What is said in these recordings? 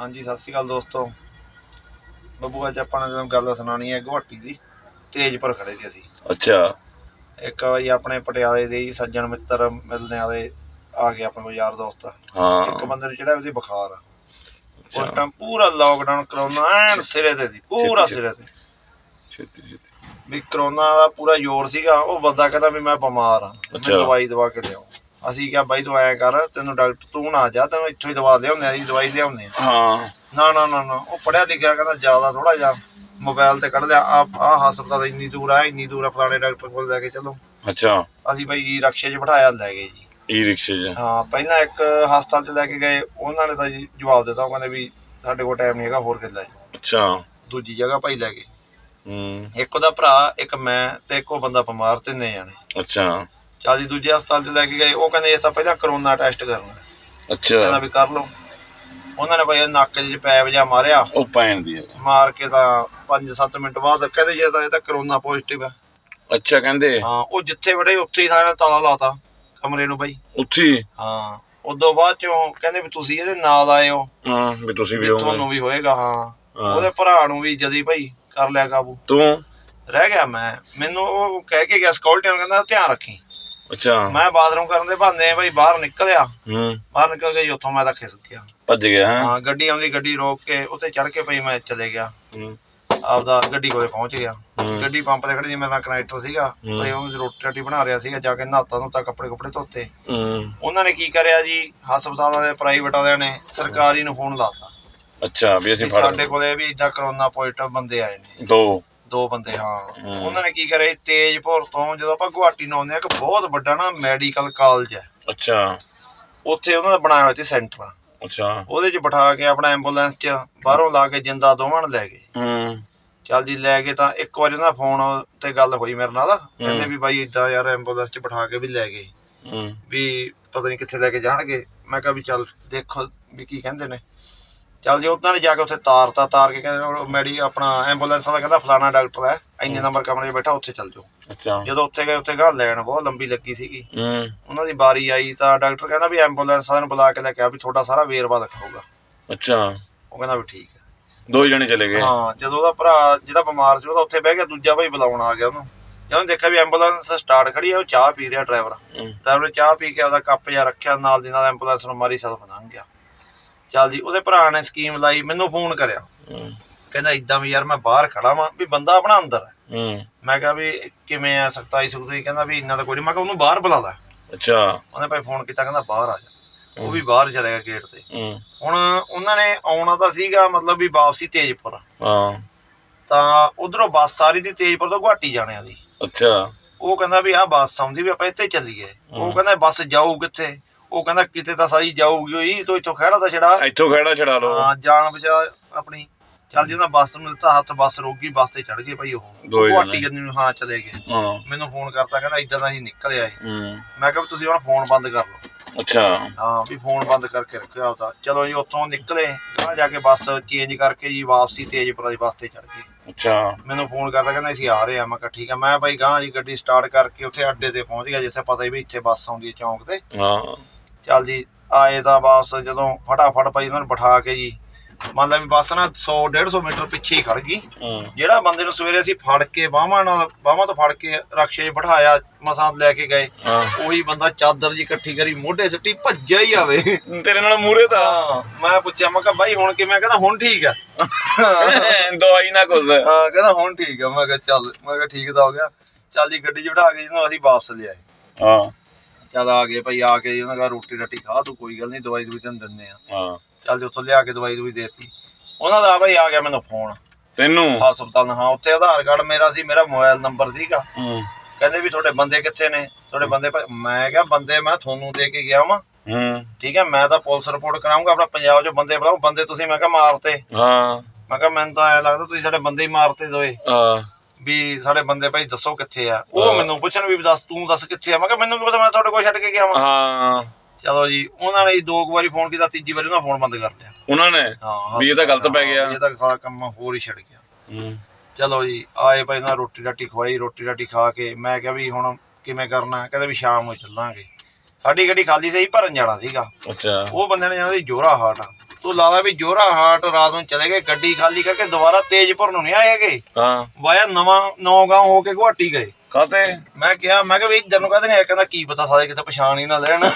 ਹਾਂਜੀ ਸਤਿ ਸ਼੍ਰੀ ਅਕਾਲ ਦੋਸਤੋ। ਬੱਬੂ ਅੱਜ ਆਪਾਂ ਨੇ ਤੁਹਾਨੂੰ ਗੱਲ ਸੁਣਾਉਣੀ ਹੈ ਗੁਹਾਟੀ ਦੀ। ਤੇਜਪੁਰ ਖੜੇ ਸੀ ਅਸੀਂ। ਅੱਛਾ। ਇੱਕ ਵਾਰੀ ਆਪਣੇ ਪਟਿਆਲੇ ਦੇ ਹੀ ਸੱਜਣ ਮਿੱਤਰ ਮਿਲਣੇ ਵਾਲੇ ਆ ਗਏ ਆਪਣੇ ਕੋਲ ਯਾਰ ਦੋਸਤ। ਹਾਂ। ਇੱਕ ਬੰਦੇ ਨੂੰ ਜਿਹੜਾ ਉਹਦੀ ਬੁਖਾਰ ਆ। ਉਸ ਟਾਈਮ ਪੂਰਾ ਲੋਕਡਾਊਨ ਕਰੋਨਾ ਐਨ ਸਿਰੇ ਤੇ ਸੀ ਪੂਰਾ ਸਿਰੇ ਤੇ। ਛੇਤੀ ਛੇਤੀ। ਵੀ ਕਰੋਨਾ ਦਾ ਪੂਰਾ ਜ਼ੋਰ ਸੀਗਾ ਉਹ ਬੰਦਾ ਕਹਿੰਦਾ ਵੀ ਮੈਂ ਬਿਮਾਰ ਆ। ਮੈਨੂੰ। ਦਵਾਈ ਦਵਾ ਕੇ ਲਿਆਓ ਅਸੀਂ ਕਿਹਾ ਬਾਈ ਤੂੰ ਐਂ ਕਰ ਤੈਨੂੰ ਡਾਕਟਰ ਤੂੰ ਨਾ ਜਾ ਤੈਨੂੰ ਇੱਥੋਂ ਹੀ ਦਵਾ ਲਿਆਉਂਦੇ ਆ ਅਸੀਂ ਦਵਾਈ ਲਿਆਉਂਦੇ ਆ। ਹਾਂ। ਨਾ ਨਾ ਨਾ ਨਾ। ਉਹ ਪੜਿਆ ਲਿਖਿਆ ਕਹਿੰਦਾ ਜ਼ਿਆਦਾ ਥੋੜਾ ਜਿਹਾ ਮੋਬਾਈਲ ਤੇ ਕੱਢ ਲਿਆ। ਆ ਆ ਹਸਪਤਾਲ ਇੰਨੀ ਦੂਰ ਆ ਇੰਨੀ ਦੂਰ ਆ ਫਲਾਣੇ ਡਾਕਟਰ ਕੋਲ ਲੈ ਕੇ ਚਲੋ। ਅੱਛਾ। ਅਸੀਂ ਬਈ ਰਕਸ਼ੇ 'ਚ ਬਿਠਾਇਆ ਲੈ ਗਏ ਜੀ। ਈ ਰਿਕਸ਼ੇ 'ਚ। ਹਾਂ ਪਹਿਲਾਂ ਇੱਕ ਹਸਪਤਾਲ 'ਚ ਲੈ ਕੇ ਗਏ ਉਹਨਾਂ ਨੇ ਤਾਂ ਜੀ ਜਵਾਬ ਦਿੱਤਾ ਉਹ ਕਹਿੰਦੇ ਵੀ ਸਾਡੇ ਕੋਲ ਟਾਈਮ ਨਹੀਂ ਹੈਗਾ ਹੋਰ ਕਿੱਲਾ ਜੀ। ਅੱਛਾ। ਦੂਜੀ ਜਗ੍ਹਾ ਭਾਈ ਲੈ ਗਏ। ਹੂੰ। ਇੱਕ ਉਹਦਾ ਭਰਾ ਇੱਕ ਮੈਂ ਤੇ ਇੱਕ ਉਹ ਬੰਦਾ ਬਿਮਾਰ ਤਿੰਨੇ ਜਾਣੇ। ਅੱਛਾ। ਚੱਲ ਜੀ ਦੂਜੇ ਹਸਪਤਾਲ 'ਚ ਲੈ ਕੇ ਗਏ ਉਹ ਕਹਿੰਦੇ ਇਸ ਤਾਂ ਪਹਿਲਾਂ ਕਰੋਨਾ ਟੈਸਟ ਕਰਨਾ। ਕਹਿੰਦਾ ਅੱਛਾ ਵੀ ਕਰ ਲਓ। ਉਹਨਾਂ ਨੇ ਭਾਈ ਨੱਕ 'ਚ ਪੈਪ ਜਿਹਾ ਮਾਰਿਆ। ਉਹ ਪੈਣ ਦੀ ਹੈ। ਮਾਰ ਕੇ ਤਾਂ 5-7 ਮਿੰਟ ਬਾਅਦ ਕਹਿੰਦੇ ਜੇ ਤਾਂ ਇਹ ਤਾਂ ਕਰੋਨਾ ਪੋਜ਼ਿਟਿਵ ਆ। ਅੱਛਾ ਕਹਿੰਦੇ? ਹਾਂ ਉਹ ਜਿੱਥੇ ਬੜੇ ਉੱਥੇ ਹੀ ਸਾਰਾ ਤਾਲਾ ਲਾਤਾ ਕਮਰੇ ਨੂੰ ਬਾਈ ਉੱਥੇ ਹੀ? ਹਾਂ ਉਦੋਂ ਬਾਅਦ ਚੋਂ ਕਹਿੰਦੇ ਵੀ ਤੁਸੀਂ ਇਹਦੇ ਨਾਲ ਆਏ ਹੋ। ਹਾਂ ਵੀ ਤੁਸੀਂ ਵੀ ਵੀ ਹੋਗੇ ਤੁਹਾਨੂੰ ਵੀ ਹੋਏਗਾ ਹਾਂ। ਹਾਂ। ਉਹਦੇ ਭਰਾ ਨੂੰ ਵੀ ਜਦੀ ਭਾਈ ਕਰ ਲਿਆ ਕਾਬੂ। ਤੂੰ? ਰਹਿ ਗਿਆ ਮੈਂ। ਮੈਨੂੰ ਉਹ ਕਹਿ ਕੇ ਗਿਆ ਸਕਿਉਰਟੀ ਨੂੰ ਕਹਿੰਦਾ ਧਿਆਨ ਰੱਖੀ। ਅੱਛਾ। ਮੈਂ ਬਾਥਰੂਮ ਕਰਨ ਦੇ ਬਹਾਨੇ ਭਾਈ ਬਾਹਰ ਨਿਕਲਿਆ। ਹੂੰ। ਬਾਹਰ ਨਿਕਲ ਕੇ ਜੀ ਉੱਥੋਂ ਮੈਂ ਤਾਂ ਖਿਸ ਗਿਆ। ਭੱਜ ਗਿਆ ਹੈ? ਹਾਂ ਗੱਡੀ ਆਉਂਦੀ ਗੱਡੀ ਰੋਕ ਕੇ ਉੱਤੇ ਚੜ ਕੇ ਭਾਈ ਮੈਂ ਚਲੇ ਗਿਆ। ਹੂੰ। ਆਪਦਾ ਗੱਡੀ ਕੋਲੇ ਪਹੁੰਚ ਗਿਆ। ਹੂੰ। ਗੱਡੀ ਪੰਪ ਤੇ ਖੜੀ ਸੀ ਮੇਰੇ ਕਨੈਕਟਰ ਸੀਗਾ। ਹੂੰ। ਭਾਈ ਉਹ ਰੋਟੀ ਰਾਟੀ ਬਣਾ ਰਿਹਾ ਸੀਗਾ ਜਾ ਕੇ ਨਹਾਤਾ ਨੂਤਾ ਕੱਪੜੇ ਕੁਪੜੇ ਧੋਤੇ। ਹੂੰ। ਉਹਨਾਂ ਨੇ ਕੀ ਕਰਿਆ ਜੀ? ਹਸਪਤਾਲ ਵਾਲੇ ਪ੍ਰਾਈਵੇਟ ਵਾਲਿਆਂ ਨੇ ਸਰਕਾਰੀ ਨੂੰ ਫੋਨ ਲਾਤਾ। ਅੱਛਾ ਵੀ ਅਸੀਂ ਵੀ ਫੜ ਸਾਡੇ ਕੋਲੇ ਵੀ ਇਦਾਂ ਕਰੋਨਾ ਪੋਜ਼ਿਟਿਵ ਬੰਦੇ ਆਏ ਨੇ। ਦੋ। ਦੋ ਬੰਦੇ ਹਾਂ। ਹੂੰ। ਉਹਨਾਂ ਨੇ ਕੀ ਕਰਿਆ ਜੀ, ਤੇਜਪੁਰ ਤੋਂ ਜਦੋਂ ਆਪਾਂ ਗੁਹਾਟੀ ਨੂੰ ਆਉਂਦੇ ਆ ਇੱਕ ਬਹੁਤ ਵੱਡਾ ਨਾ ਮੈਡੀਕਲ ਕਾਲਜ ਹੈ। ਅੱਛਾ। ਉੱਥੇ ਉਹਨਾਂ ਦਾ ਬਣਾਇਆ ਹੋਇਆ ਸੀ ਸੈਂਟਰ। ਅੱਛਾ। ਉਹਦੇ 'ਚ ਬਿਠਾ ਕੇ ਆਪਣਾ ਐਂਬੂਲੈਂਸ 'ਚ ਬਾਹਰੋਂ ਲਾ ਕੇ ਜਿੰਦਾ ਦੋਵਾਂ ਨੂੰ ਲੈ ਗਏ। ਹੂੰ। ਚੱਲ ਜੀ ਲੈ ਕੇ ਤਾਂ ਇੱਕ ਵਾਰੀ ਉਹਨਾਂ ਫੋਨ ਤੇ ਗੱਲ ਹੋਈ ਮੇਰੇ ਨਾਲ। ਕਹਿੰਦੇ ਵੀ ਬਾਈ ਇਦਾਂ ਯਾਰ ਐਂਬੂਲੈਂਸ 'ਚ ਬਿਠਾ ਕੇ ਵੀ ਲੈ ਗਏ। ਹੂੰ। ਵੀ ਪਤਾ ਨਹੀਂ ਕਿੱਥੇ ਲੈ ਕੇ ਜਾਣਗੇ। ਮੈਂ ਕਿਹਾ ਵੀ ਚੱਲ ਦੇਖੋ ਵੀ ਕੀ ਕਹਿੰਦੇ ਨੇ। ਚੱਲ ਜੀ ਉਹਨਾਂ ਨੇ ਜਾ ਕੇ ਉੱਥੇ ਤਾਰਤਾ ਤਾਰ ਕੇ ਕਹਿੰਦੇ ਮੈਡੀ ਆਪਣਾ ਐਂਬੂਲੈਂਸ ਵਾਲਾ ਕਹਿੰਦਾ ਫਲਾਣਾ ਡਾਕਟਰ ਹੈ ਇੰਨੇ ਨੰਬਰ ਕਮਰੇ 'ਚ ਬੈਠਾ ਉੱਥੇ ਚੱਲ ਜਾਓ। ਅੱਛਾ। ਜਦੋਂ ਉੱਥੇ ਗਏ ਉੱਥੇ ਗਾਂ ਲੈਣ ਬਹੁਤ ਲੰਬੀ ਲੱਗੀ ਸੀਗੀ। ਹੂੰ। ਉਹਨਾਂ ਦੀ ਵਾਰੀ ਆਈ ਤਾਂ ਡਾਕਟਰ ਕਹਿੰਦਾ ਵੀ ਐਂਬੂਲੈਂਸ ਵਾਲਿਆਂ ਨੂੰ ਬੁਲਾ ਕੇ ਲੈ ਕੇ ਆ ਵੀ ਤੁਹਾਡਾ ਸਾਰਾ ਵੇਰਵਾ ਲਿਖਾਊਗਾ ਅੱਛਾ। ਉਹ ਕਹਿੰਦਾ ਵੀ ਠੀਕ ਹੈ। ਦੋ ਹੀ ਜਣੇ ਚਲੇ ਗਏ। ਹਾਂ ਜਦੋਂ ਉਹਦਾ ਭਰਾ ਜਿਹੜਾ ਬਿਮਾਰ ਸੀ ਉਹਦਾ ਉੱਥੇ ਬਹਿ ਗਿਆ ਦੂਜਾ ਭਾਈ ਬੁਲਾਉਣ ਆ ਗਿਆ ਉਹਨੂੰ। ਜਦੋਂ ਦੇਖਿਆ ਵੀ ਐਂਬੂਲੈਂਸ ਸਟਾਰਟ ਖੜੀ ਆ ਉਹ ਚਾਹ ਪੀ ਰਿਹਾ ਡਰਾਈਵਰ। ਹੂੰ। ਡਰਾਈਵਰ ਚਾਹ ਪੀ ਕੇ ਉਹਦਾ ਕੱਪ ਜਿਹਾ ਰੱਖਿਆ ਨਾਲ ਦੀ ਨਾਲ ਐਂਬੂਲੈਂਸ ਨੂੰ ਮਾਰੀ ਸਲਫ ਲੰਘ ਗਿਆ। ਚੱਲ ਜੀ ਉਹਦੇ ਭਰਾ ਨੇ ਸਕੀਮ ਲਾਈ ਮੈਨੂੰ ਫੋਨ ਕਰਿਆ। ਕਹਿੰਦਾ ਇਦਾਂ ਵੀ ਯਾਰ ਮੈਂ ਬਾਹਰ ਖੜਾ ਵਾਂ ਵੀ ਬੰਦਾ ਆਪਣਾ ਅੰਦਰ ਹੈ। ਮੈਂ ਕਿਹਾ ਵੀ ਕਿਵੇਂ ਆ ਸਖਤਾਈ ਸੁਖਤਾਈ? ਕਹਿੰਦਾ ਵੀ ਇੰਨਾ ਤਾਂ ਕੋਈ ਨਹੀਂ ਮੈਂ ਕਿਹਾ ਉਹਨੂੰ ਬਾਹਰ ਬੁਲਾ ਲੈ। ਅੱਛਾ। ਉਹਨੇ ਭਾਈ ਫੋਨ ਕੀਤਾ ਕਹਿੰਦਾ ਬਾਹਰ ਆ ਜਾ। ਉਹ ਵੀ ਬਾਹਰ ਚਲੇ ਗਿਆ ਗੇਟ ਤੇ। ਹੁਣ ਉਹਨਾਂ ਨੇ ਆਉਣਾ ਤਾਂ ਸੀਗਾ ਮਤਲਬ ਵੀ ਵਾਪਸੀ ਤੇਜਪੁਰ। ਹਾਂ। ਤਾਂ ਉਧਰੋਂ ਬੱਸ ਸਾਰੀ ਦੀ ਤੇਜਪੁਰ ਤੋਂ ਗੁਹਾਟੀ ਜਾਣਿਆ ਦੀ। ਅੱਛਾ। ਉਹ ਕਹਿੰਦਾ ਵੀ ਆਹ ਬੱਸ ਆਉਂਦੀ ਵੀ ਆਪਾਂ ਇੱਥੇ ਚੱਲੀਏ। ਉਹ ਕਹਿੰਦਾ ਬੱਸ ਜਾਊ ਕਿੱਥੇ? ਉਹ ਕਹਿੰਦਾ ਕਿਤੇ ਤਾਂ ਸਾਰੀ ਜਾਊਗੀ ਹੋਈ ਤੂੰ ਇੱਥੋਂ ਖੜਾ ਤਾਂ ਛੜਾ ਇੱਥੋਂ ਖੜਾ ਛੜਾ ਲਓ। ਹਾਂ ਜਾਨ ਬਚਾ ਆਪਣੀ। ਚੱਲ ਜੀ ਉਹਨਾਂ ਬੱਸ ਨੂੰ ਦਿੱਤਾ ਹੱਥ ਬੱਸ ਰੁਕ ਗਈ ਬੱਸ ਤੇ ਚੜ ਗਏ ਭਾਈ ਉਹ। ਦੋ ਹੀ। ਕੰਨੀ ਨੂੰ ਹਾਂ ਚਲੇ ਗਏ। ਹਾਂ। ਮੈਨੂੰ ਫੋਨ ਕਰਤਾ ਕਹਿੰਦਾ ਇਦਾਂ ਦਾ ਅਸੀਂ ਨਿਕਲਿਆ ਏ ਹੂੰ। ਮੈਂ ਕਿਹਾ ਵੀ ਤੁਸੀਂ ਹੁਣ ਫੋਨ ਬੰਦ ਕਰ ਲਓ। ਅੱਛਾ। ਹਾਂ ਵੀ ਫੋਨ ਬੰਦ ਕਰਕੇ ਰੱਖਿਆ ਆਪਦਾ ਚਲੋ ਜੀ ਉੱਥੋਂ ਨਿਕਲੇ। ਗਾਂ ਜਾ ਕੇ ਬੱਸ ਚੇਂਜ ਕਰਕੇ ਜੀ ਵਾਪਸੀ ਤੇਜਪੁਰ ਦੀ ਬੱਸ ਤੇ ਚੜ ਗਏ। ਅੱਛਾ। ਮੈਨੂੰ ਫੋਨ ਕਰਦਾ ਕਹਿੰਦਾ ਅਸੀਂ ਆ ਰਹੇ ਆ ਮੈਂ ਕਿਹਾ ਠੀਕ ਆ ਮੈਂ ਭਾਈ ਗਾਂ ਜੀ ਗੱਡੀ ਸਟਾਰਟ ਕਰਕੇ ਉੱਥੇ ਅੱਡੇ ਤੇ ਪਹੁੰਚ ਗਿਆ ਜਿੱਥੇ ਪਤਾ ਹੀ ਵੀ ਇੱਥੇ ਬੱਸ ਆਉਂਦੀ ਹੈ ਚੌਂਕ ਤੇ। ਹਾਂ। ਚੱਲ ਜੀ ਆਏ ਤਾਂ ਬੱਸ ਜਦੋਂ ਫਟਾਫਟ ਭਾਈ ਉਹਨਾਂ ਨੂੰ ਬਿਠਾ ਕੇ ਜੀ। ਮੰਨ ਲਾ ਵੀ ਬੱਸ ਨਾ 100 150 ਮੀਟਰ ਪਿੱਛੇ ਹੀ ਖੜ ਗਈ। ਹੂੰ। ਜਿਹੜਾ ਬੰਦੇ ਨੂੰ ਸਵੇਰੇ ਅਸੀਂ ਫੜ ਕੇ ਬਾਹਾਂ ਨਾਲ ਬਾਹਾਂ ਤੋਂ ਫੜ ਕੇ ਰਕਸ਼ੇ 'ਚ ਬਿਠਾਇਆ ਮਸਾਂ ਲੈ ਕੇ ਗਏ ਹਾਂ। ਉਹੀ ਬੰਦਾ ਚਾਦਰ ਜੀ ਇਕੱਠੀ ਕਰੀ ਮੋਢੇ ਸਿੱਟੀ ਭੱਜਿਆ ਹੀ ਆਵੇ। ਤੇਰੇ ਨਾਲ ਮੂਰੇ ਤਾਂ। ਹਾਂ ਮੈਂ ਪੁੱਛਿਆ ਮੈਂ ਕਿਹਾ ਬਾਈ ਹੁਣ ਕਿਵੇਂ? ਕਹਿੰਦਾ ਹੁਣ ਠੀਕ ਆ। ਦਵਾਈ ਨਾ ਕੁਛ। ਹਾਂ ਕਹਿੰਦਾ ਹੁਣ ਠੀਕ ਆ। ਮੈਂ ਕਿਹਾ ਚੱਲ। ਮੈਂ ਕਿਹਾ ਠੀਕ ਤਾਂ ਹੋ ਗਿਆ। ਚੱਲ ਜੀ ਗੱਡੀ 'ਚ ਬਿਠਾ ਕੇ ਜਿਹਨੂੰ ਅਸੀਂ ਵਾਪਸ ਲਿਆਏ ਹਾਂ। ਚੱਲ ਆ ਗਏ ਭਾਈ ਆ ਕੇ ਉਹਨਾਂ ਕਹਾ ਰੋਟੀ ਰਾਟੀ ਖਾ ਤੂੰ ਕੋਈ ਗੱਲ ਨਹੀਂ ਦਵਾਈ ਦਵਾਈ ਤੈਨੂੰ ਦਿੰਦੇ ਆ। ਹਾਂ। ਚੱਲ ਜੀ ਉੱਥੋਂ ਲਿਆ ਕੇ ਦਵਾਈ ਦਵਾਈ ਦੇਤੀ। ਉਹਨਾਂ ਦਾ ਭਾਈ ਆ ਗਿਆ ਮੈਨੂੰ ਫੋਨ। ਤੈਨੂੰ? ਹਸਪਤਾਲ ਹਾਂ ਉੱਥੇ ਆਧਾਰ ਕਾਰਡ ਮੇਰਾ ਸੀ ਮੇਰਾ ਮੋਬਾਈਲ ਨੰਬਰ ਸੀਗਾ। ਹੂੰ। ਕਹਿੰਦੇ ਵੀ ਤੁਹਾਡੇ ਬੰਦੇ ਕਿੱਥੇ ਨੇ? ਤੁਹਾਡੇ ਬੰਦੇ ਭਾਈ- ਮੈਂ ਕਿਹਾ ਬੰਦੇ ਮੈਂ ਤੁਹਾਨੂੰ ਦੇ ਕੇ ਗਿਆ ਵਾਂ। ਹੂੰ। ਠੀਕ ਹੈ ਮੈਂ ਤਾਂ ਪੁਲਿਸ ਰਿਪੋਰਟ ਕਰਾਉਂਗਾ ਆਪਣਾ ਪੰਜਾਬ 'ਚੋਂ ਬੰਦੇ ਬੁਲਾਓ। ਬੰਦੇ ਤੁਸੀਂ ਮੈਂ ਕਿਹਾ ਮਾਰਤੇ। ਹਾਂ। ਮੈਂ ਕਿਹਾ ਮੈਨੂੰ ਤਾਂ ਐ ਲੱਗਦਾ ਤੁਸੀਂ ਸਾਡੇ ਬੰਦੇ ਹੀ ਮਾਰਤੇ ਦੋਏ। ਹਾਂ। ਵੀ ਸਾਡੇ ਬੰਦੇ ਭਾਈ ਦੱਸੋ ਕਿੱਥੇ ਆ? ਉਹ ਮੈਨੂੰ ਪੁੱਛਣ ਵੀ ਦੱਸ ਤੂੰ ਦੱਸ ਕਿੱਥੇ ਆ? ਮੈਂ ਕਿਹਾ ਮੈਨੂੰ ਕੀ ਪਤਾ ਮੈਂ ਤੁਹਾਡੇ ਕੋਲ ਛੱਡ ਕੇ ਗਿਆ ਵਾਂ। ਹਾਂ। ਚਲੋ ਜੀ ਉਹਨਾਂ ਨੇ ਜੀ ਦੋ ਕੁ ਵਾਰੀ ਫੋਨ ਕੀਤਾ ਤੀਜੀ ਵਾਰੀ ਉਹਨਾਂ ਫੋਨ ਬੰਦ ਕਰ ਲਿਆ। ਉਹਨਾਂ ਨੇ? ਹਾਂ। ਵੀ ਇਹ ਤਾਂ ਗਲਤ ਪੈ ਗਿਆ। ਇਹ ਤਾਂ ਸਾਰਾ ਕੰਮ ਹੋਰ ਹੀ ਛੱਡ ਗਿਆ। ਹੂੰ। ਚਲੋ ਜੀ ਆਏ ਭਾਈ ਨਾ ਰੋਟੀ ਰਾਟੀ ਖਵਾਈ ਰੋਟੀ ਰਾਟੀ ਖਾ ਕੇ ਮੈਂ ਕਿਹਾ ਵੀ ਹੁਣ ਕਿਵੇਂ ਕਰਨਾ? ਕਹਿੰਦੇ ਵੀ ਸ਼ਾਮ ਨੂੰ ਚੱਲਾਂਗੇ। ਸਾਡੀ ਗੱਡੀ ਖਾਲੀ ਸੀ ਭਰਨ ਜਾਣਾ ਸੀਗਾ। ਅੱਛਾ। ਉਹ ਬੰਦੇ ਨੇ ਜਾਣਾ ਸੀ ਜੋਰਾ ਹਾਟ ਤੂੰ ਲਾਲਾ ਵੀ ਜੋਰਾ ਹਾਟ ਰਾਤ ਨੂੰ ਚਲੇ ਗਏ ਗੱਡੀ ਖਾਲੀ ਕਰਕੇ ਦੁਬਾਰਾ ਤੇਜਪੁਰ ਨੂੰ ਨਹੀਂ ਆਏ ਹੈਗੇ। ਹਾਂ। ਵਾਇਆ ਨਵਾਂ ਨੌਗਾਂਵ ਹੋ ਕੇ ਗੁਹਾਟੀ ਗਏ। ਕਾਤੇ ਮੈਂ ਕਿਹਾ ਮੈਂ ਕਿਹਾ ਵੀ ਇੱਧਰ ਨੂੰ ਕਹਿੰਦੇ ਨੇ ਕਹਿੰਦਾ ਕੀ ਪਤਾ ਸਾਰੇ ਕਿਤੇ ਪਛਾਣ ਹੀ ਨਾ ਲੈਣ।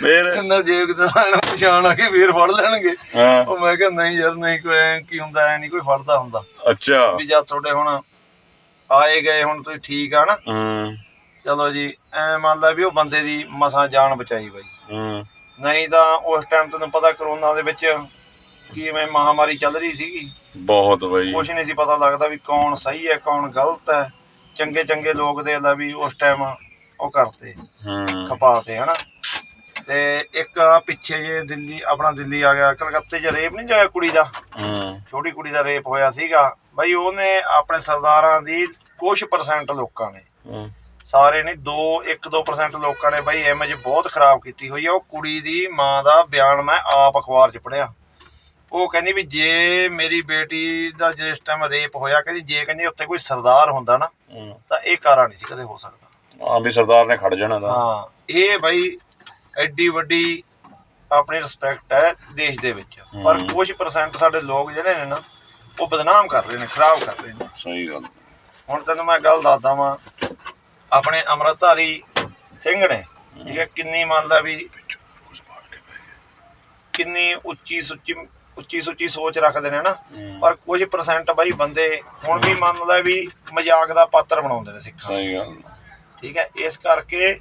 ਫੇਰ? ਕਹਿੰਦਾ ਜੇ ਕਿਤੇ ਸਾਰੇ ਨੂੰ ਪਛਾਣ ਆ ਕੇ ਫੇਰ ਫੜ ਲੈਣਗੇ। ਉਹ ਮੈਂ ਕਿਹਾ ਨਹੀਂ ਯਾਰ ਨਹੀਂ ਕੋਈ ਕੀ ਹੁੰਦਾ ਐ ਨਹੀਂ ਕੋਈ ਫੜਦਾ ਹੁੰਦਾ। ਅੱਛਾ। ਵੀ ਜਦ ਤੁਹਾਡੇ ਹੁਣ ਆਏ ਗਏ ਹੁਣ ਤੁਸੀਂ ਠੀਕ ਆ ਨਾ। ਹੂੰ। ਚਲੋ ਜੀ ਐ ਮੰਨ ਲਾ ਵੀ ਉਹ ਬੰਦੇ ਦੀ ਮਸਾਂ ਜਾਨ ਬਚਾਈ ਬਾਈ। ਹੂੰ। ਨਹੀਂ ਤਾਂ ਉਸ ਟਾਈਮ ਤੈਨੂੰ ਪਤਾ ਕਰੋਨਾ ਦੇ ਵਿੱਚ ਕਿਵੇਂ ਮਹਾਮਾਰੀ ਚੱਲ ਰਹੀ ਸੀਗੀ। ਬਹੁਤ ਬਈ। ਕੁਛ ਨਹੀਂ ਸੀ ਪਤਾ ਲੱਗਦਾ ਵੀ ਕੌਣ ਸਹੀ ਹੈ ਕੌਣ ਗਲਤ ਹੈ। ਚੰਗੇ ਚੰਗੇ ਲੋਕ ਦੇ ਲਾ ਵੀ ਉਸ ਟਾਈਮ ਉਹ ਕਰਤੇ ਹੂੰ। ਖਪਾਤੇ ਹਨਾ। ਤੇ ਇੱਕ ਆਹ ਪਿੱਛੇ ਜੇ ਦਿੱਲੀ ਆਪਣਾ ਦਿੱਲੀ ਆ ਗਿਆ ਕਲਕੱਤੇ 'ਚ ਰੇਪ ਨਹੀਂ ਹੋਇਆ ਕੁੜੀ ਦਾ? ਹੂੰ। ਛੋਟੀ ਕੁੜੀ ਦਾ ਰੇਪ ਹੋਇਆ ਸੀਗਾ। ਬਈ ਉਹਨੇ ਆਪਣੇ ਸਰਦਾਰਾਂ ਦੀ ਕੁਝ ਪਰਸੈਂਟ ਲੋਕਾਂ ਨੇ। ਹੂੰ। ਸਾਰੇ ਨਹੀਂ 2 1-2% ਲੋਕਾਂ ਨੇ ਬਈ ਇਮੇਜ ਬਹੁਤ ਖਰਾਬ ਕੀਤੀ ਹੋਈ ਆ। ਉਹ ਕੁੜੀ ਦੀ ਮਾਂ ਦਾ ਬਿਆਨ ਮੈਂ ਆਪ ਅਖਬਾਰ 'ਚ ਪੜਿਆ ਉਹ ਕਹਿੰਦੀ ਵੀ ਜੇ ਮੇਰੀ ਬੇਟੀ ਦਾ ਜਿਸ ਟਾਈਮ ਰੇਪ ਹੋਇਆ ਕਹਿੰਦੀ ਜੇ ਕਹਿੰਦੀ ਉੱਥੇ ਕੋਈ ਸਰਦਾਰ ਹੁੰਦਾ ਨਾ ਹੂੰ। ਤਾਂ ਇਹ ਕਾਰਾ ਨਹੀਂ ਸੀ ਕਦੇ ਹੋ ਸਕਦਾ। ਆ ਵੀ ਸਰਦਾਰ ਨੇ ਖੜ ਜਾਣਾ ਦਾ ਹਾਂ ਇਹ ਬਈ ਐਡੀ ਵੱਡੀ ਆਪਣੀ ਰਿਸਪੈਕਟ ਹੈ ਦੇਸ਼ ਦੇ ਵਿੱਚ। ਪਰ। ਕੁਝ ਪਰਸੈਂਟ ਸਾਡੇ ਲੋਕ ਜਿਹੜੇ ਨੇ ਨਾ ਉਹ ਬਦਨਾਮ ਕਰ ਰਹੇ ਨੇ ਖਰਾਬ ਕਰ ਰਹੇ ਨੇ। ਸਹੀ ਗੱਲ। ਹੁਣ ਤੈਨੂੰ ਮੈਂ ਗੱਲ ਦੱਸਦਾ ਵਾਂ ਆਪਣੇ ਅੰਮ੍ਰਿਤਧਾਰੀ ਸਿੰਘ ਨੇ ਠੀਕ ਹੈ ਕਿੰਨੀ ਮੰਨਦਾ ਵੀ ਕਿੰਨੀ ਉੱਚੀ ਸੁੱਚੀ ਉੱਚੀ ਸੁੱਚੀ ਸੋਚ ਰੱਖਦੇ ਨੇ ਨਾ ਪਰ ਕੁਝ ਪਰਸੈਂਟ ਬਾਈ ਬੰਦੇ ਹੁਣ ਵੀ ਮੰਨਦਾ ਵੀ ਮਜ਼ਾਕ ਦਾ ਪਾਤਰ ਬਣਾਉਂਦੇ ਨੇ ਸਿੱਖਾਂ। ਸਹੀ ਗੱਲ। ਠੀਕ ਹੈ ਇਸ ਕਰਕੇ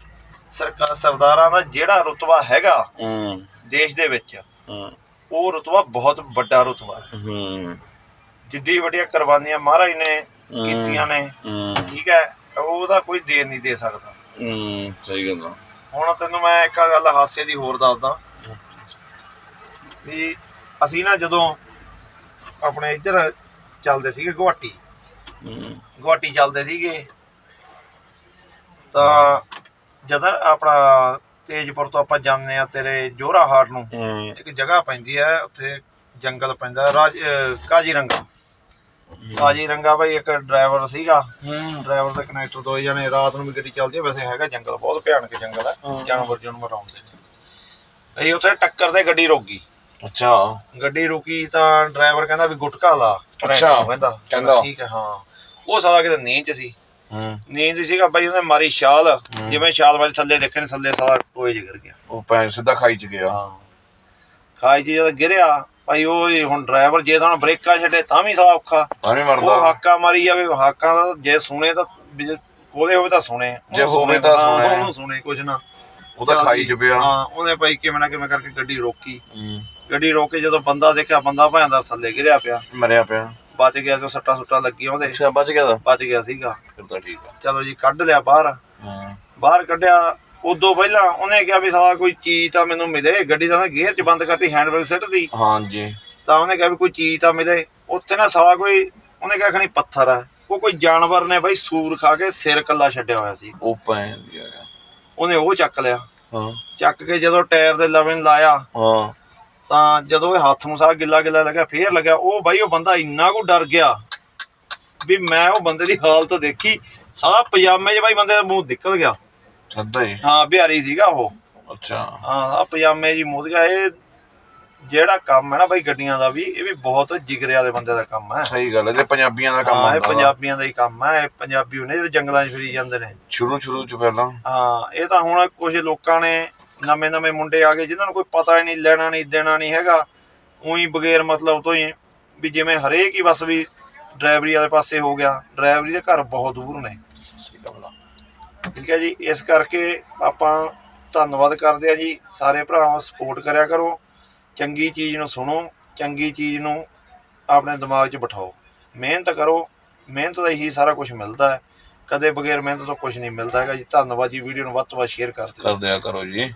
ਸਰਕਾਰ ਸਰਦਾਰਾਂ ਦਾ ਜਿਹੜਾ ਰੁਤਬਾ ਹੈਗਾ ਦੇਸ਼ ਦੇ ਵਿੱਚ ਉਹ ਰੁਤਬਾ ਬਹੁਤ ਵੱਡਾ ਰੁਤਬਾ ਹੈ। ਜਿੱਡੀ ਵੱਡੀਆਂ ਕੁਰਬਾਨੀਆਂ ਮਹਾਰਾਜ ਨੇ। ਕੀਤੀਆਂ ਨੇ ਠੀਕ ਹੈ ਉਹਦਾ ਕੋਈ ਦੇ ਨਹੀਂ ਦੇ ਸਕਦਾ। ਹੂੰ ਸਹੀ ਗੱਲ ਆ। ਹੁਣ ਤੈਨੂੰ ਮੈਂ ਇੱਕ ਗੱਲ ਹਾਸੇ ਦੀ ਹੋਰ ਦੱਸਦਾ। ਵੀ ਅਸੀਂ ਨਾ ਜਦੋਂ ਆਪਣੇ ਇੱਧਰ ਚੱਲਦੇ ਸੀਗੇ ਗੁਹਾਟੀ। ਹੂੰ। ਗੁਹਾਟੀ ਚੱਲਦੇ ਸੀਗੇ। ਤਾਂ ਜਦੋਂ ਆਪਣਾ ਤੇਜਪੁਰ ਤੋਂ ਆਪਾਂ ਜਾਂਦੇ ਆ ਤੇਰੇ ਜੋਰਾ ਹਾਟ ਨੂੰ ਇੱਕ ਜਗ੍ਹਾ ਪੈਂਦੀ ਹੈ ਉੱਥੇ ਜੰਗਲ ਪੈਂਦਾ ਰਾਜ ਅਹ ਕਾਜੀਰੰਗਾ ਕਾਜੀਰੰਗਾ ਭਾਈ ਇੱਕ ਡਰਾਈਵਰ ਸੀਗਾ। ਹੂੰ। ਡਰਾਈਵਰ ਤੇ ਕਨੈਕਟਰ ਦੋ ਜਣੇ ਰਾਤ ਨੂੰ ਵੀ ਗੱਡੀ ਚੱਲਦੀ ਹੈ ਵੈਸੇ ਹੈਗਾ ਜੰਗਲ ਬਹੁਤ ਭਿਆਨਕ ਜੰਗਲ ਹੈ। ਜਾਨਵਰ ਜਾਨਵਰ ਆਉਂਦੇ ਨੇ। ਅਸੀਂ ਉੱਥੇ ਟੱਕਰ ਤੇ ਗੱਡੀ ਰੋਕ। ਗਈ ਅੱਛਾ। ਗੱਡੀ ਰੁਕੀ ਤਾਂ ਡਰਾਈਵਰ ਕਹਿੰਦਾ ਵੀ ਗੁਟਕਾ ਲਾ ਅੱਛਾ। ਕਹਿੰਦਾ। ਕਹਿੰਦਾ। ਠੀਕ ਹੈ ਹਾਂ। ਉਹ ਸਾਲਾ ਕਿਤੇ ਨੀਂਦ ਚ ਸੀ। ਹੂੰ। ਨੀਂਦ 'ਚ ਸੀਗਾ ਬਾਈ ਉਹਨੇ ਮਾਰੀ ਛਾਲ। ਜਿਵੇਂ ਛਾਲ ਵਾਲੇ ਥੱਲੇ ਦੇਖੇ ਨੇ ਥੱਲੇ ਸਾਲਾ ਟੋਏ ਚ ਗਿਰ ਗਿਆ। ਉਹ ਪੈਰ ਸਿੱਧਾ ਖਾਈ ਚ ਗਿਆ। ਹਾਂ। ਖਾਈ ਜੀ ਜਦ ਗਿਰਿਆ ਭਾਈ ਉਹ ਹੀ ਹੁਣ ਡਰਾਈਵਰ ਜੇ ਤਾਂ ਬ੍ਰੇਕਾਂ ਛੱਡੇ ਤਾਂ ਵੀ ਸਾਲਾ ਔਖਾ ਤਾਂ ਵੀ ਉਹ ਮਰਦਾ ਹਾਕਾ ਮਾਰੀ ਜਾਵੇ ਹਾਕਾਂ ਦਾ ਜੇ ਸੁਣੇ ਤਾਂ ਵੀ ਜੇ ਕੋਲੇ ਹੋਵੇ ਤਾਂ ਸੁਣੇ। ਜੇ ਉਹਨੂੰ ਹੋਵੇ ਤਾਂ ਹਾਂ, ਸੁਣੇ। ਉਹਨੂੰ ਸੁਣੇ ਕੁਝ ਨਾ। ਉਹ ਤਾਂ ਖਾਈ ਚ ਪਿਆ ਹਾਂ ਉਹਨੇ ਭਾਈ ਕਿਵੇਂ ਨਾ ਕਿਵੇਂ ਕਰਕੇ ਗੱਡੀ ਰੋਕੀ। ਹੂੰ। ਗੱਡੀ ਰੋਕ ਕੇ ਜਦੋਂ ਬੰਦਾ ਦੇਖਿਆ ਬੰਦਾ ਭਾਂ ਦਾ ਥੱਲੇ ਗਿਰਿਆ ਪਿਆ। ਮਰਿਆ ਪਿਆ। ਬਚ ਗਿਆ ਜੋ ਸੱਟਾ ਸੁੱਟਾਂ ਲੱਗੀਆਂ ਉਹਦੇ। ਅੱਛਾ ਬਚ ਗਿਆ ਦਾ ਬਚ ਗਿਆ ਸੀਗਾ। ਫਿਰ ਤਾਂ ਠੀਕ ਆ। ਚਲੋ ਜੀ ਕੱਢ ਲਿਆ ਬਾਹਰ। ਹੂੰ। ਬਾਹਰ ਕੱਢਿਆ ਉਦੋਂ ਪਹਿਲਾਂ ਉਹਨੇ ਕਿਹਾ ਵੀ ਸਾਲਾ ਕੋਈ ਚੀਜ਼ ਤਾਂ ਮੈਨੂੰ ਮਿਲੇ ਗੱਡੀ ਦਾ ਨਾ ਗੇਅਰ 'ਚ ਬੰਦ ਕਰਤੀ ਹੈਂਡਬ੍ਰੇਕ ਸਿੱਟਦੀ ਹਾਂਜੀ। ਤਾਂ ਉਹਨੇ ਕਿਹਾ ਵੀ ਕੋਈ ਚੀਜ਼ ਤਾਂ ਮਿਲੇ। ਉੱਥੇ ਨਾ ਸਾਲਾ ਕੋਈ ਉਹਨੇ ਕਿਹਾ ਖਣੀ ਪੱਥਰ ਆ। ਉਹ ਕੋਈ ਜਾਨਵਰ ਨੇ ਬਾਈ ਸੂਰ ਖਾ ਕੇ ਸਿਰ ਕੱਲਾ ਛੱਡਿਆ ਹੋਇਆ ਸੀ। ਉਹ ਪੈਣ ਦੀ ਆ। ਉਹਨੇ ਉਹ ਚੱਕ ਲਿਆ। ਹਾਂ। ਚੱਕ ਕੇ ਜਦੋਂ ਟਾਇਰ ਦੇ ਲਵੇ ਨੂੰ ਲਾਇਆ ਹਾਂ। ਤਾਂ ਜਦੋਂ ਇਹ ਹੱਥ ਨੂੰ ਸਾਹ ਗਿੱਲਾ ਗਿੱਲਾ ਲੱਗਿਆ ਫੇਰ ਲੱਗਿਆ ਉਹ ਬਾਈ ਉਹ ਬੰਦਾ ਇੰਨਾ ਕੁ ਡਰ ਗਿਆ ਵੀ ਮੈਂ ਉਹ ਬੰਦੇ ਦੀ ਹਾਲਤ ਦੇਖੀ। ਸਾਲਾ ਪਜਾਮੇ 'ਚ ਬਾਈ ਬੰਦੇ ਦਾ ਮੂੰਹ ਨਿਕਲ ਗਿਆ। ਸਿੱਧਾ ਹੀ। ਹਾਂ ਬਿਹਾਰੀ ਸੀਗਾ ਉਹ। ਅੱਛਾ। ਹਾਂ ਆ ਪਜਾਮੇ ਜੀ ਮੁੱਦ ਗਿਆ ਇਹ ਜਿਹੜਾ ਕੰਮ ਹੈ ਨਾ ਬਾਈ ਗੱਡੀਆਂ ਦਾ ਵੀ ਇਹ ਵੀ ਬਹੁਤ ਜਿਗਰੇ ਵਾਲੇ ਬੰਦੇ ਦਾ ਕੰਮ ਹੈ। ਸਹੀ ਗੱਲ ਹੈ ਤੇ ਪੰਜਾਬੀਆਂ ਦਾ ਕੰਮ ਹਾਂ ਇਹ। ਪੰਜਾਬੀਆਂ ਦਾ ਹੀ ਕੰਮ ਹੈ ਇਹ ਪੰਜਾਬੀ ਉਹਨੇ ਜਿਹੜੇ ਜੰਗਲਾਂ 'ਚ ਫਿਰੀ ਜਾਂਦੇ ਨੇ। ਸ਼ੁਰੂ ਸ਼ੁਰੂ ਚ ਪਹਿਲਾਂ। ਹਾਂ ਇਹ ਤਾਂ ਹੁਣ ਕੁਝ ਲੋਕਾਂ ਨੇ ਨਵੇਂ ਨਵੇਂ ਮੁੰਡੇ ਆ ਗਏ ਜਿਨ੍ਹਾਂ ਨੂੰ ਕੋਈ ਪਤਾ ਹੀ ਨਹੀਂ ਲੈਣਾ ਨਹੀਂ ਦੇਣਾ ਨਹੀਂ ਹੈਗਾ। ਉਹੀ ਬਗੈਰ ਮਤਲਬ ਤੋਂ ਹੀ ਵੀ ਜਿਵੇਂ ਹਰੇਕ ਹੀ ਬਸ ਵੀ ਡਰਾਈਵਰੀ ਵਾਲੇ ਪਾਸੇ ਹੋ ਗਿਆ ਡਰਾਈਵਰੀ ਦੇ ਘਰ ਬਹੁਤ ਦੂਰ ਨੇ। ਠੀਕ ਹੈ ਜੀ, ਇਸ ਕਰਕੇ ਆਪਾਂ ਧੰਨਵਾਦ ਕਰਦੇ ਆ ਜੀ। ਸਾਰੇ ਭਰਾਵਾਂ ਸਪੋਰਟ ਕਰਿਆ ਕਰੋ। ਚੰਗੀ ਚੀਜ਼ ਨੂੰ ਸੁਣੋ, ਚੰਗੀ ਚੀਜ਼ ਨੂੰ ਆਪਣੇ ਦਿਮਾਗ 'ਚ ਬਿਠਾਓ। ਮਿਹਨਤ ਕਰੋ, ਮਿਹਨਤ ਦਾ ਹੀ ਸਾਰਾ ਕੁਝ ਮਿਲਦਾ ਹੈ। ਕਦੇ ਬਗੈਰ ਮਿਹਨਤ ਤੋਂ ਕੁਝ ਨਹੀਂ ਮਿਲਦਾ ਹੈਗਾ ਜੀ। ਧੰਨਵਾਦ ਜੀ, ਵੀਡੀਓ ਨੂੰ ਵੱਧ ਤੋਂ ਵੱਧ ਸ਼ੇਅਰ ਕਰ ਦਿਓ। ਕਰ ਦਿਆ ਕਰੋ ਜੀ।